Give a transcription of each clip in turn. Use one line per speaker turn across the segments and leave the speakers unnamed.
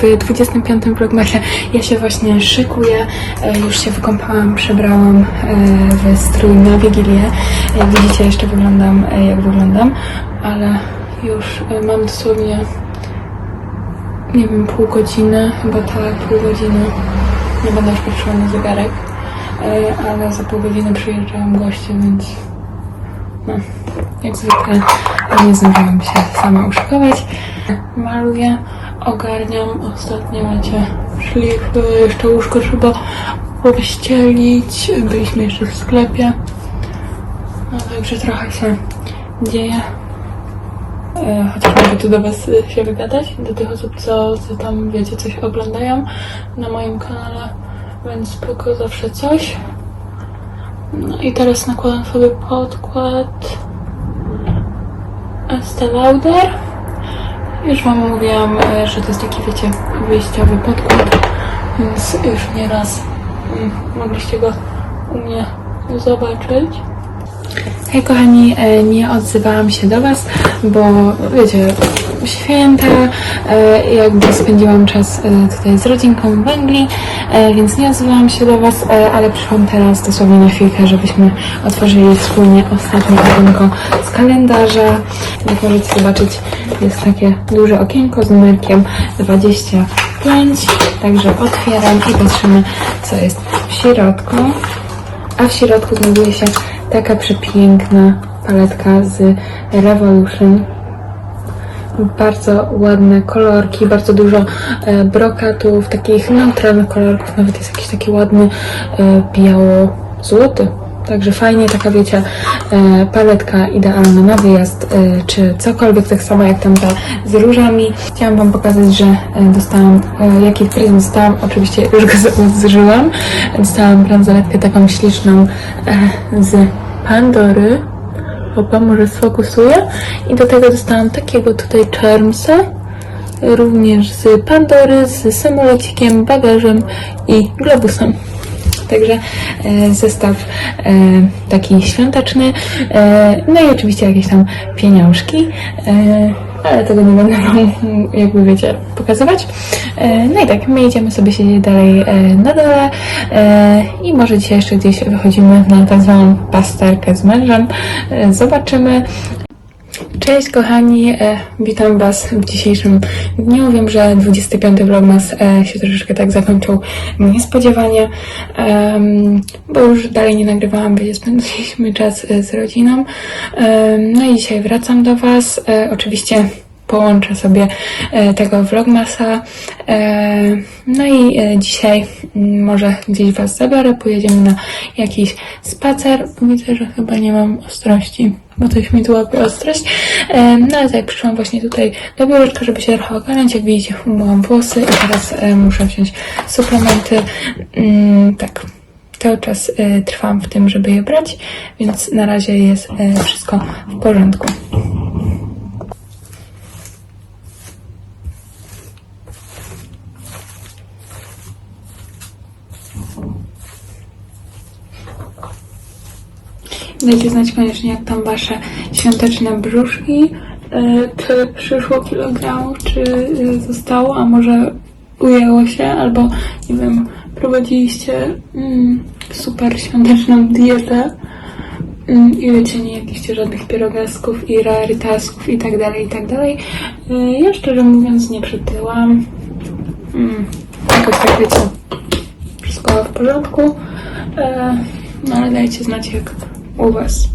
w 25 vlogmasie. Ja się właśnie szykuję, e, już się wykąpałam, przebrałam e, w strój na Wigilię. Widzicie, jeszcze wyglądam e, jak wyglądam, ale już mam dosłownie nie wiem, pół godziny, chyba tak, pół godziny. Nie będę już patrzyła na zegarek, ale za pół godziny przyjeżdżają goście, więc no, jak zwykle nie zdążyłam się sama uszykować. Maluję, ogarniam, ostatnio macie szlify, jeszcze łóżko trzeba pościelić, byliśmy jeszcze w sklepie. No także trochę się dzieje. E, Chociaż mogę tu do Was e, się wygadać, do tych osób, co, co tam, wiecie, coś oglądają na moim kanale, więc spoko, zawsze coś. No i teraz nakładam sobie podkład Estee Lauder. Już Wam mówiłam, e, że to jest taki, wiecie, wyjściowy podkład, więc już nieraz mm, mogliście go u mnie zobaczyć. Hej kochani, e, nie odzywałam się do Was, bo wiecie, święta, e, jakby spędziłam czas e, tutaj z rodzinką w Anglii, e, więc nie odzywałam się do Was, ale przyszłam teraz dosłownie na chwilkę, żebyśmy otworzyli wspólnie ostatnie okienko z kalendarza. Jak możecie zobaczyć, jest takie duże okienko z numerkiem 25, także otwieram i patrzymy, co jest w środku. A w środku znajduje się taka przepiękna paletka z Revolution. Bardzo ładne kolorki, bardzo dużo e, brokatów, takich neutralnych kolorków, nawet jest jakiś taki ładny e, biało-złoty. Także fajnie, taka wiecie, e, paletka idealna na wyjazd, czy cokolwiek, tak samo jak tamta z różami. Chciałam Wam pokazać, że dostałam, jaki prezent dostałam, oczywiście już go zużyłam. Dostałam bransoletkę taką śliczną z Pandory. Opa, może sfokusuję. I do tego dostałam takiego tutaj charmsa, również z Pandory, z samolocikiem, bagażem i globusem. Także e, zestaw e, taki świąteczny. E, no i oczywiście jakieś tam pieniążki. E, ale tego nie będę wam, jakby wiecie, pokazywać. E, no i tak, my idziemy sobie siedzieć dalej e, na dole e, i może dzisiaj jeszcze gdzieś wychodzimy na tak zwaną pasterkę z mężem. Zobaczymy. Cześć kochani, e, witam Was w dzisiejszym dniu. Wiem, że 25 vlogmas e, się troszeczkę tak zakończył niespodziewanie, bo już dalej nie nagrywałam, wiecie, spędziliśmy czas e, z rodziną. No i dzisiaj wracam do Was. Oczywiście połączę sobie e, tego vlogmasa. E, no i e, dzisiaj może gdzieś Was zabiorę, pojedziemy na jakiś spacer. Widzę, że chyba nie mam ostrości, bo coś mi tu łapie ostrość. No ale tak, przyszłam właśnie tutaj do biureczka, żeby się trochę ogarnąć. Jak widzicie, umyłam włosy i teraz muszę wziąć suplementy. Mm, tak. Cały czas e, trwam w tym, żeby je brać, więc na razie jest e, wszystko w porządku. Dajcie znać koniecznie, jak tam wasze świąteczne brzuszki. E, Czy przyszło kilogramów, czy e, zostało, a może ujęło się, albo nie wiem, prowadziliście mm, super świąteczną dietę mm, i wiecie, nie żadnych pierogasków i rarytasków i tak dalej, i tak dalej. E, Ja szczerze mówiąc nie przytyłam. Mm, jakoś tak wiecie, wszystko w porządku. E, No ale dajcie znać jak u Was.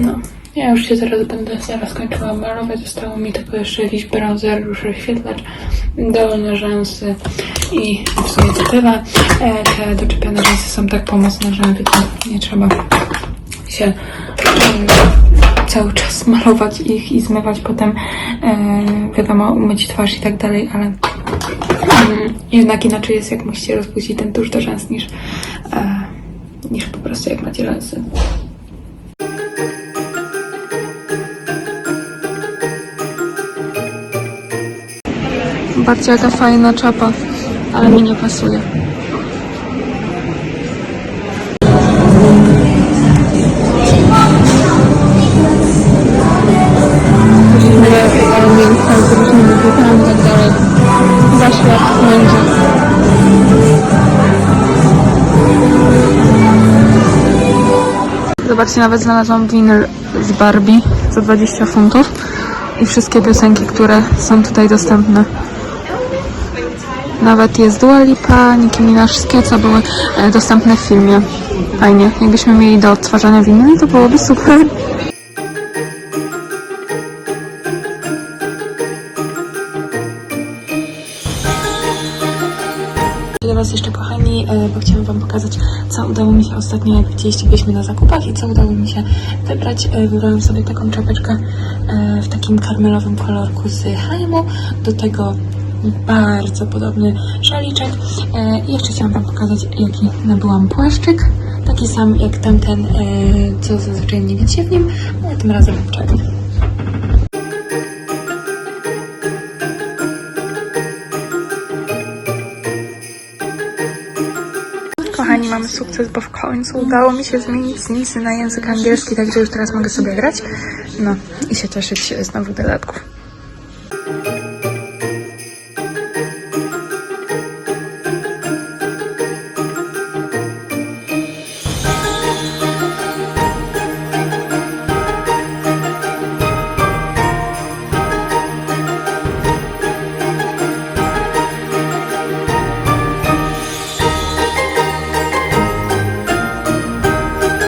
No, ja już się zaraz będę zaraz kończyła malować. Zostało mi tylko jeszcze jakiś bronzer, róż rozświetlacz, dolne rzęsy i w sumie to tyle. E, te doczepione rzęsy są tak pomocne, że nie trzeba się cały czas malować ich i zmywać potem, e, wiadomo, umyć twarz i tak dalej, ale jednak inaczej jest, jak musicie rozpuścić ten tusz do rzęs niż, e, niż po prostu jak macie rzęsy. Zobaczcie jaka fajna czapa, ale mi nie pasuje. Zobaczcie, nawet znalazłam winyl z Barbie za 20 funtów i wszystkie piosenki, które są tutaj dostępne. Nawet jest Dua Lipa, Nicki Minaj, wszystkie co były e, dostępne w filmie. Fajnie. Jakbyśmy mieli do odtwarzania winyli, to byłoby super. Do Was jeszcze kochani, e, bo chciałam Wam pokazać, co udało mi się ostatnio, jak widzieliście, byliśmy na zakupach i co udało mi się wybrać. E, Wybrałam sobie taką czapeczkę e, w takim karmelowym kolorku z H&M, do tego bardzo podobny szaliczek i jeszcze chciałam Wam pokazać, jaki nabyłam płaszczyk, taki sam jak tamten, co zazwyczaj nie widzicie w nim, ale tym razem czarny. mamy sukces, bo w końcu udało mi się zmienić z nisy na język angielski, także już teraz mogę sobie grać. No i się cieszyć z nowych dodatków.